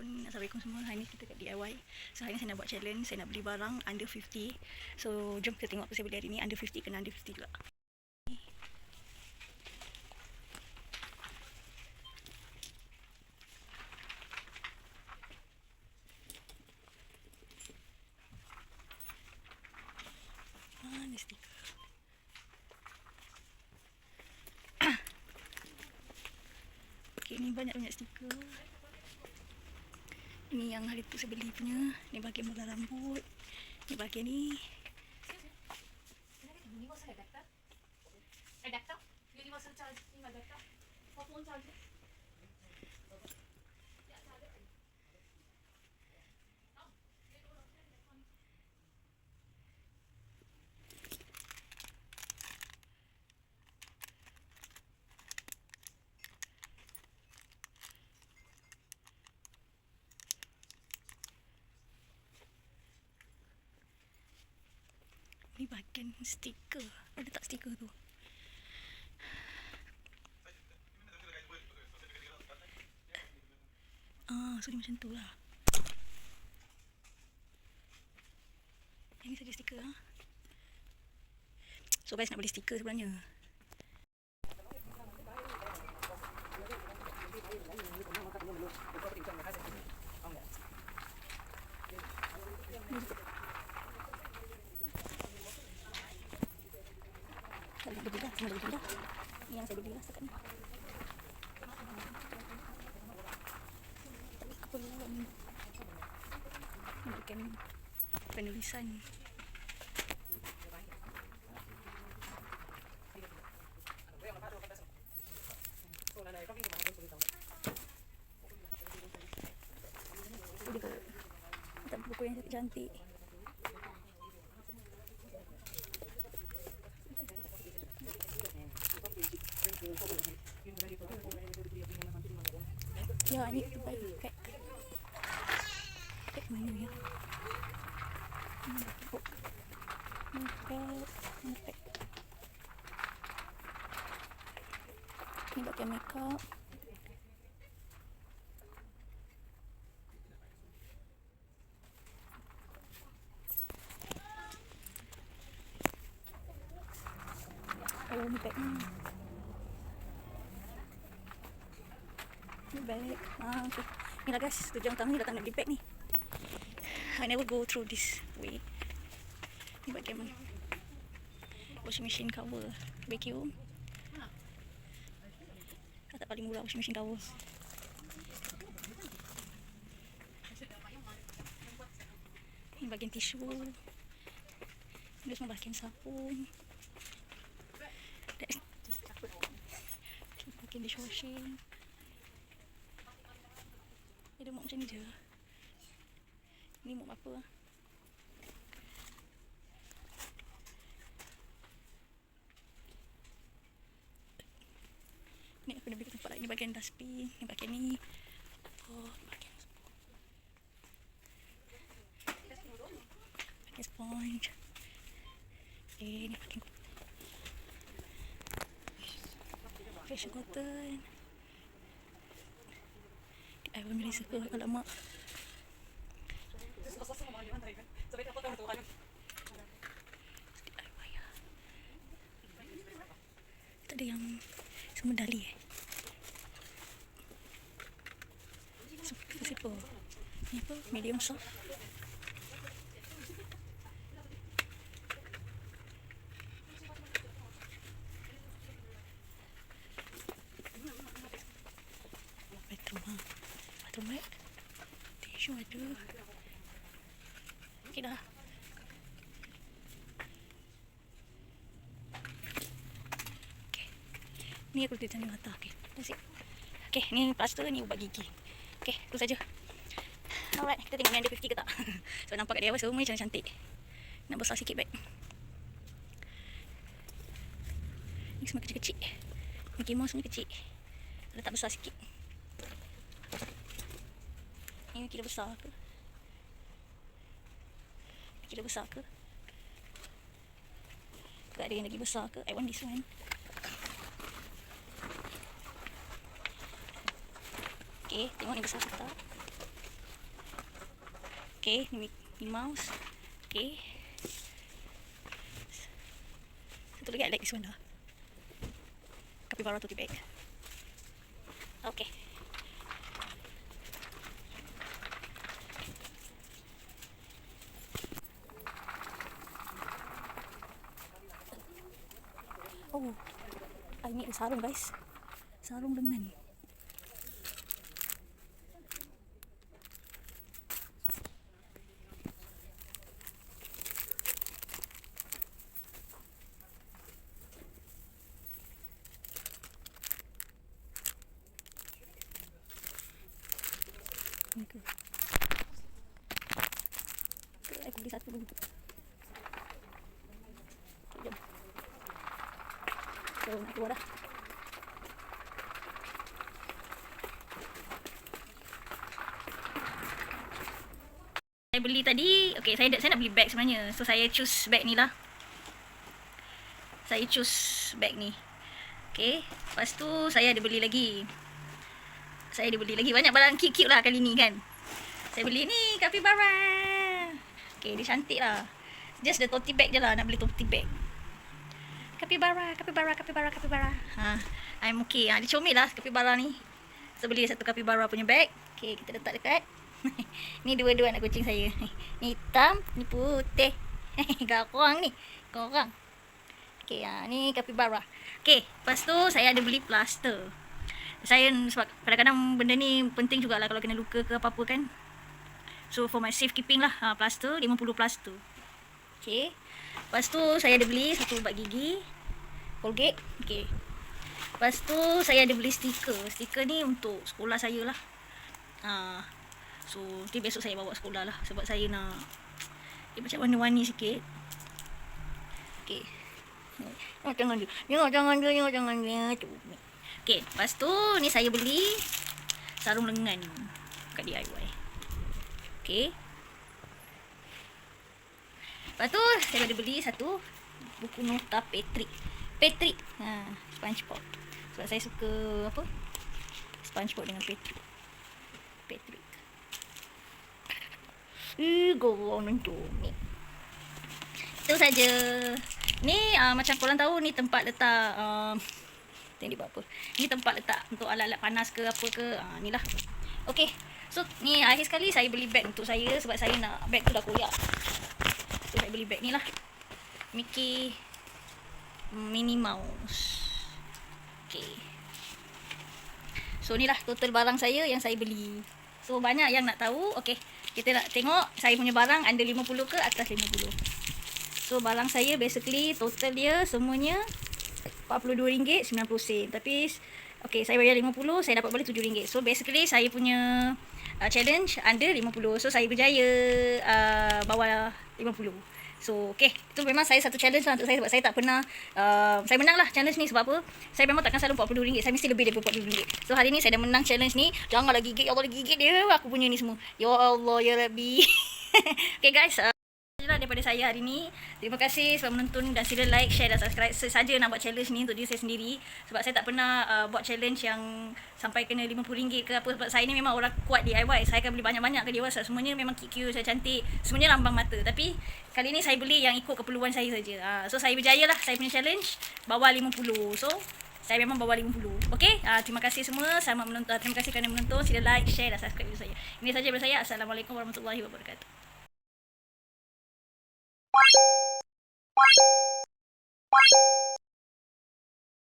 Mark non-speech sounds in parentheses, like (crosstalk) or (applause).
Assalamualaikum Assalamualaikum semua. Hari ni kita kat DIY So hari ni saya nak buat challenge Saya nak beli barang under 50 So jom kita tengok apa saya beli hari ni. Under 50 kena under 50 juga. Ah, (coughs) Okay, ni banyak-banyak stiker. Ini yang hari tu saya beli punya. Ni bahagian bola rambut. Ni bahagian ni. Universal adapter. Adapter. Universal charging adapter. For phone charger. Ni bahagian stiker. Ada tak stiker tu? Ah, so dia macam tu lah. Yang ni saja stiker lah. So guys nak beli stiker sebenarnya. Ni yang saya lah setakat ni. Keperluan. Bukan penulisan. Tak buku yang cantik. Ya, ni terbaik kat kat mana ya? Hmm, oh. Ni kat ni kat Ni bagian makeup. Oh, ni bag. Ah, okay. Ni lah guys, tujuan utama ni datang nak beli ni. I never go through this way. Ni bagian mana? Washing machine cover. Vacuum. Tak paling murah washing machine cover. Ni bagian tisu. Ni semua bagian sabun. That's bagian dishwashing. Dia mop macam ni je. Ni mop apa? Ni aku beli kat tempat lain. Ni bagian dustbin. Ni bagian ni. Oh, bagian Bagian sponge. Okay, ni bagian facial cotton. I will really suka alamak. Tak ada yang semua dali eh. Siapa? Ni apa? Medium soft. Bathroom ha. Bathroom rag. Tisu ada. Okey dah. Ni aku di mata. Okey. It. Okey, ni plaster ni ubat gigi. Okey, itu saja. Alright, kita tengok ni ada 50 ke tak. (laughs) so nampak kat dia semua macam cantik. Nak besar sikit bag. Ni semua kecil-kecil. Mickey Mouse ni kecil. Letak besar sikit. Ini kira besar ke? Kira besar ke? Tak ada yang lagi besar ke? I want this one. Okay, tengok ni besar ke tak? Okay, ni Mickey Mouse. Okay. Satu lagi I like this one lah. Capybara tote bag. Okay. Oh, I need a sarung guys. Sarung. Ni ke? Ke, Aku beli satu dulu. Okay, jom. Saya beli tadi, okay, saya, saya nak beli bag sebenarnya. So, saya choose bag ni lah. Saya choose bag ni. Okay, lepas tu saya ada beli lagi. Saya ada beli lagi banyak barang cute-cute lah kali ni kan. Saya beli ni capybara. Okay, dia cantik lah. Just the tote bag je lah nak beli tote bag. Capybara, capybara, capybara, capybara. Ha, I'm okay. Ha, dia comel lah capybara ni. So beli satu capybara punya bag. Okay, kita letak dekat. (laughs) ni dua-dua anak kucing saya. Ni hitam, ni putih. (laughs) Korang ni. Korang. Okay, ha, ni capybara. Okay, lepas tu saya ada beli plaster. Saya sebab kadang-kadang benda ni penting jugalah kalau kena luka ke apa-apa kan. So for my safekeeping lah, ha, plaster, 50 plaster. Okay. Lepas tu saya ada beli satu ubat gigi. Colgate. Okay. Lepas tu saya ada beli stiker. Stiker ni untuk sekolah saya lah. Ha. So nanti besok saya bawa sekolah lah. Sebab saya nak dia macam warna-warni sikit. Okay. Tengok jangan dia. Tengok jangan dia. Tengok jangan dia. Okay. Lepas tu ni saya beli sarung lengan kat DIY. Okay. Lepas tu saya ada beli satu buku nota Patrick. Patrick. Ha, SpongeBob. Sebab saya suka apa? SpongeBob dengan Patrick. Patrick. Eh, gorong tu ni. Itu saja. Ni uh, macam korang tahu ni tempat letak uh, Tengok dia buat apa. Ni tempat letak untuk alat-alat panas ke apa ke. Ha, ni lah. Okay. So, ni akhir sekali saya beli bag untuk saya sebab saya nak bag tu dah koyak. Saya beli bag ni lah. Mickey Minnie Mouse. Okay. So, ni lah total barang saya yang saya beli. So, banyak yang nak tahu. Okay. Kita nak tengok saya punya barang under 50 ke atas 50. So, barang saya basically total dia semuanya RM42.90. Tapi okay, saya bayar 50, saya dapat balik RM7. So basically saya punya uh, challenge under 50. So saya berjaya uh, bawah 50. So okay, itu memang saya satu challenge lah untuk saya sebab saya tak pernah uh, saya menang lah challenge ni sebab apa? Saya memang takkan selalu RM40. Saya mesti lebih daripada RM40. So hari ni saya dah menang challenge ni. Janganlah gigit, ya Allah gigit dia aku punya ni semua. Ya Allah ya Rabbi. (laughs) okay guys, uh, daripada saya hari ni. Terima kasih sebab menonton dan sila like, share dan subscribe. Sesaja nak buat challenge ni untuk diri saya sendiri. Sebab saya tak pernah uh, buat challenge yang sampai kena RM50 ke apa. Sebab saya ni memang orang kuat DIY. Saya akan beli banyak-banyak ke. Sebab semuanya memang cute, saya cantik. Semuanya lambang mata. Tapi kali ni saya beli yang ikut keperluan saya saja. Uh, so saya berjaya lah saya punya challenge. Bawah 50. So saya memang bawah 50. Okay? Uh, terima kasih semua. Selamat menonton. Terima kasih kerana menonton. Sila like, share dan subscribe video saya. Ini saja daripada saya. Assalamualaikum warahmatullahi wabarakatuh.